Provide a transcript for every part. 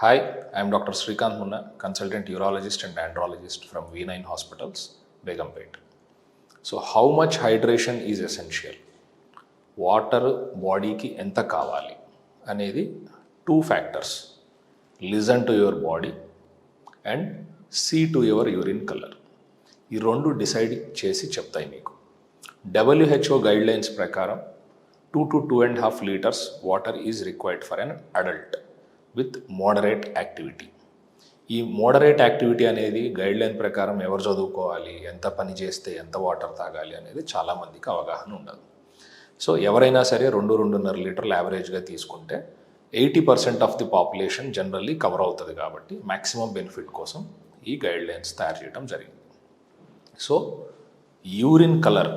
Hi I'm doctor Srikanth Munna consultant urologist and andrologist from V nine hospitals Begumpet so how much hydration is essential water బాడీకి ఎంత కావాలి? అనేది two factors listen to your body and see to your urine colour ఈ రెండు decide చేసి చెప్తాయి మీకు. WHO guidelines ప్రకారం two to two and half litres water is required for an adult with moderate activity. ఈ మోడరేట్ యాక్టివిటీ అనేది guideline ప్రకారం ఎవరు చదువుకోవాలి ఎంత పని చేస్తే ఎంత వాటర్ తాగాలి అనేది చాలామందికి అవగాహన ఉండదు. సో ఎవరైనా సరే రెండు రెండున్నర లీటర్లు యావరేజ్గా తీసుకుంటే eighty percent of the population generally cover అవుతుంది కాబట్టి మ్యాక్సిమం బెనిఫిట్ కోసం ఈ గైడ్ లైన్స్ తయారు చేయడం జరిగింది. So urine colour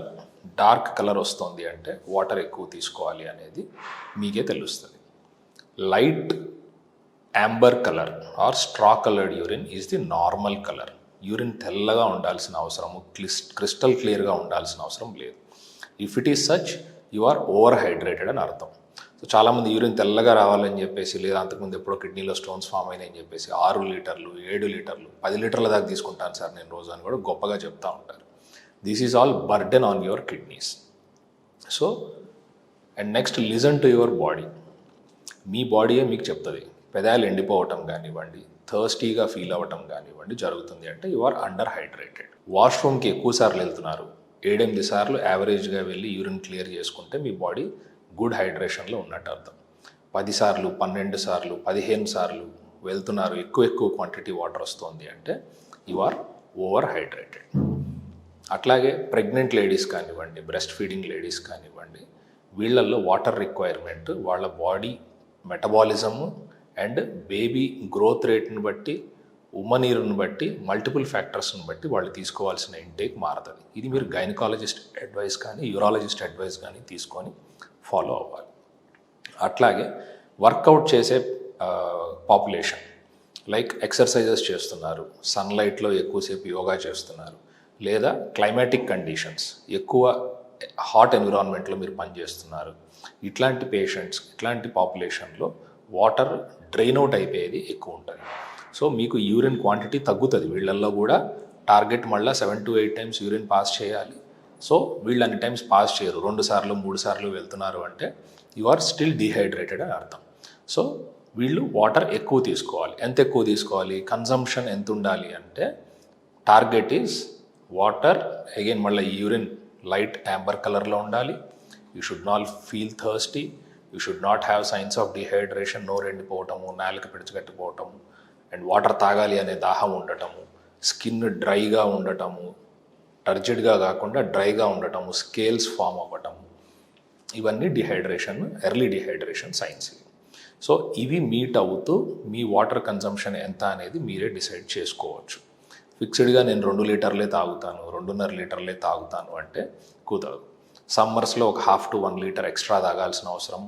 dark colour వస్తుంది అంటే వాటర్ ఎక్కువ తీసుకోవాలి అనేది మీకే తెలుస్తుంది. Light amber colour or straw coloured urine is the normal colour urine తెల్లగా ఉండాల్సిన అవసరము క్లిస్ క్రిస్టల్ క్లియర్గా ఉండాల్సిన అవసరం లేదు. If it is such you are over hydrated అని అర్థం. సో చాలామంది యూరిన్ తెల్లగా రావాలని చెప్పేసి లేదా అంతకుముందు ఎప్పుడో కిడ్నీలో స్టోన్స్ ఫామ్ అయినాయని చెప్పేసి ఆరు లీటర్లు ఏడు లీటర్లు పది లీటర్ల దాకా తీసుకుంటాను సార్ నేను రోజు అని కూడా గొప్పగా చెప్తా ఉంటారు. This is all burden on your kidneys so and next listen to your body మీ బాడీయే మీకు చెప్తుంది. పెదాలు ఎండిపోవటం కానివ్వండి థర్స్టీగా ఫీల్ అవ్వటం కానివ్వండి జరుగుతుంది అంటే యు ఆర్ అండర్ హైడ్రేటెడ్. వాష్రూమ్కి ఎక్కువ సార్లు వెళ్తున్నారు. ఏడెనిమిది సార్లు యావరేజ్గా వెళ్ళి యూరిన్ క్లియర్ చేసుకుంటే మీ బాడీ గుడ్ హైడ్రేషన్లో ఉన్నట్టు అర్థం. పది సార్లు పన్నెండు సార్లు పదిహేను సార్లు వెళ్తున్నారు ఎక్కువ ఎక్కువ క్వాంటిటీ వాటర్ వస్తుంది అంటే యు ఆర్ ఓవర్ హైడ్రేటెడ్. అట్లాగే ప్రెగ్నెంట్ లేడీస్ కానివ్వండి బ్రెస్ట్ ఫీడింగ్ లేడీస్ కానివ్వండి వీళ్ళల్లో వాటర్ రిక్వైర్మెంట్ వాళ్ళ body metabolism and baby growth రేట్ని బట్టి ఉమ్మనీరుని బట్టి మల్టిపుల్ ఫ్యాక్టర్స్ని బట్టి వాళ్ళు తీసుకోవాల్సిన ఇంటేక్ మారుతుంది ఇది మీరు గైనకాలజిస్ట్ అడ్వైస్ కానీ యూరాలజిస్ట్ అడ్వైస్ కానీ తీసుకొని ఫాలో అవ్వాలి. అట్లాగే వర్కౌట్ చేసే పాపులేషన్ లైక్ ఎక్సర్సైజెస్ చేస్తున్నారు సన్లైట్లో ఎక్కువసేపు యోగా చేస్తున్నారు లేదా క్లైమాటిక్ కండిషన్స్ ఎక్కువ హాట్ ఎన్విరాన్మెంట్లో మీరు పనిచేస్తున్నారు ఇట్లాంటి పేషెంట్స్ ఇట్లాంటి పాపులేషన్లో వాటర్ డ్రైన్ అవుట్ అయిపోయేది ఎక్కువ ఉంటుంది. సో మీకు యూరిన్ క్వాంటిటీ తగ్గుతుంది. వీళ్ళల్లో కూడా టార్గెట్ మళ్ళీ seven to eight times urine pass చేయాలి. సో వీళ్ళు అన్ని టైమ్స్ పాస్ చేయరు. రెండు సార్లు మూడు సార్లు వెళ్తున్నారు అంటే యు ఆర్ స్టిల్ డిహైడ్రేటెడ్ అని అర్థం. సో వీళ్ళు వాటర్ ఎక్కువ తీసుకోవాలి. ఎంత ఎక్కువ తీసుకోవాలి? కన్సంప్షన్ ఎంత ఉండాలి అంటే టార్గెట్ ఈజ్ వాటర్ అగైన్ మళ్ళీ యూరిన్ లైట్ యాంబర్ కలర్లో ఉండాలి. You should not feel thirsty. You should not have signs of dehydration నోరు ఎండిపోవటము నాలుక పిడిచికట్టిపోవటము అండ్ వాటర్ తాగాలి అనే దాహం ఉండటము స్కిన్ డ్రైగా ఉండటము టర్జిడ్గా కాకుండా డ్రైగా ఉండటము స్కేల్స్ ఫామ్ అవ్వటము. ఇవన్నీ dehydration early dehydration signs so ఇవి మీట్ అవుతూ మీ వాటర్ కన్సంప్షన్ ఎంత అనేది మీరే డిసైడ్ చేసుకోవచ్చు. ఫిక్స్డ్గా నేను రెండు లీటర్లే తాగుతాను రెండున్నర లీటర్లే తాగుతాను అంటే కుదరదు. సమ్మర్స్లో ఒక half to one litre extra తాగాల్సిన అవసరం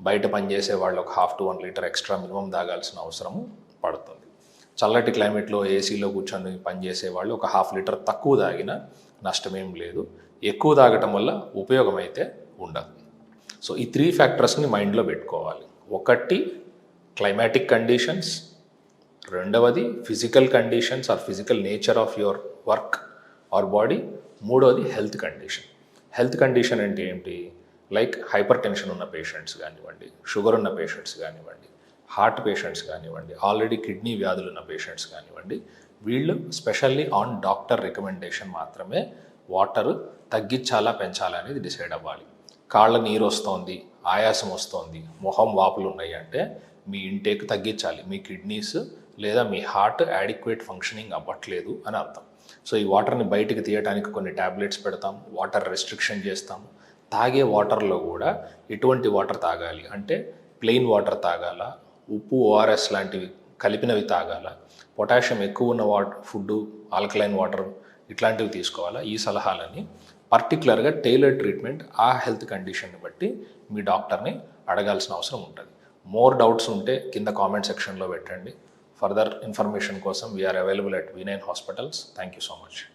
బయట పనిచేసే వాళ్ళు ఒక half to one litre extra minimum తాగాల్సిన అవసరం పడుతుంది. చల్లటి క్లైమేట్లో ఏసీలో కూర్చొని పనిచేసే వాళ్ళు ఒక హాఫ్ లీటర్ తక్కువ తాగినా నష్టమేం లేదు. ఎక్కువ తాగటం వల్ల ఉపయోగం అయితే ఉండదు. సో ఈ త్రీ ఫ్యాక్టర్స్ని మైండ్లో పెట్టుకోవాలి. ఒకటి క్లైమాటిక్ కండిషన్స్. రెండవది physical conditions or physical nature of your work or body. మూడవది హెల్త్ కండిషన్. హెల్త్ కండిషన్ అంటే ఏంటి? లైక్ హైపర్ టెన్షన్ ఉన్న పేషెంట్స్ కానివ్వండి షుగర్ ఉన్న పేషెంట్స్ కానివ్వండి హార్ట్ పేషెంట్స్ కానివ్వండి ఆల్రెడీ కిడ్నీ వ్యాధులు ఉన్న పేషెంట్స్ కానివ్వండి వీళ్ళు స్పెషల్లీ ఆన్ డాక్టర్ రికమెండేషన్ మాత్రమే వాటర్ తగ్గించాలా పెంచాలా అనేది డిసైడ్ అవ్వాలి. కాళ్ళ నీరు వస్తోంది ఆయాసం వస్తోంది మొహం వాపులు ఉన్నాయి అంటే మీ ఇంటేక్ తగ్గించాలి మీ కిడ్నీస్ లేదా మీ హార్ట్ యాడిక్వేట్ ఫంక్షనింగ్ అవ్వట్లేదు అని అర్థం. సో ఈ వాటర్ని బయటికి తీయడానికి కొన్ని ట్యాబ్లెట్స్ పెడతాం వాటర్ రెస్ట్రిక్షన్ చేస్తాం తాగే వాటర్లో కూడా ఎటువంటి వాటర్ తాగాలి? అంటే ప్లెయిన్ వాటర్ తాగాల? ఉప్పు ఓఆర్ఎస్ లాంటివి కలిపినవి తాగాల? పొటాషియం ఎక్కువ ఉన్న వాటర్ ఫుడ్ ఆల్కలైన్ వాటర్ ఇట్లాంటివి తీసుకోవాలా? ఈ సలహాలని పర్టికులర్గా టైలర్ ట్రీట్మెంట్ ఆ హెల్త్ కండిషన్ని బట్టి మీ డాక్టర్ని అడగాల్సిన అవసరం ఉంటుంది. మోర్ డౌట్స్ ఉంటే కింద కామెంట్ సెక్షన్లో పెట్టండి. ఫర్దర్ ఇన్ఫర్మేషన్ కోసం we are available at V nine hospitals. Thank you so much.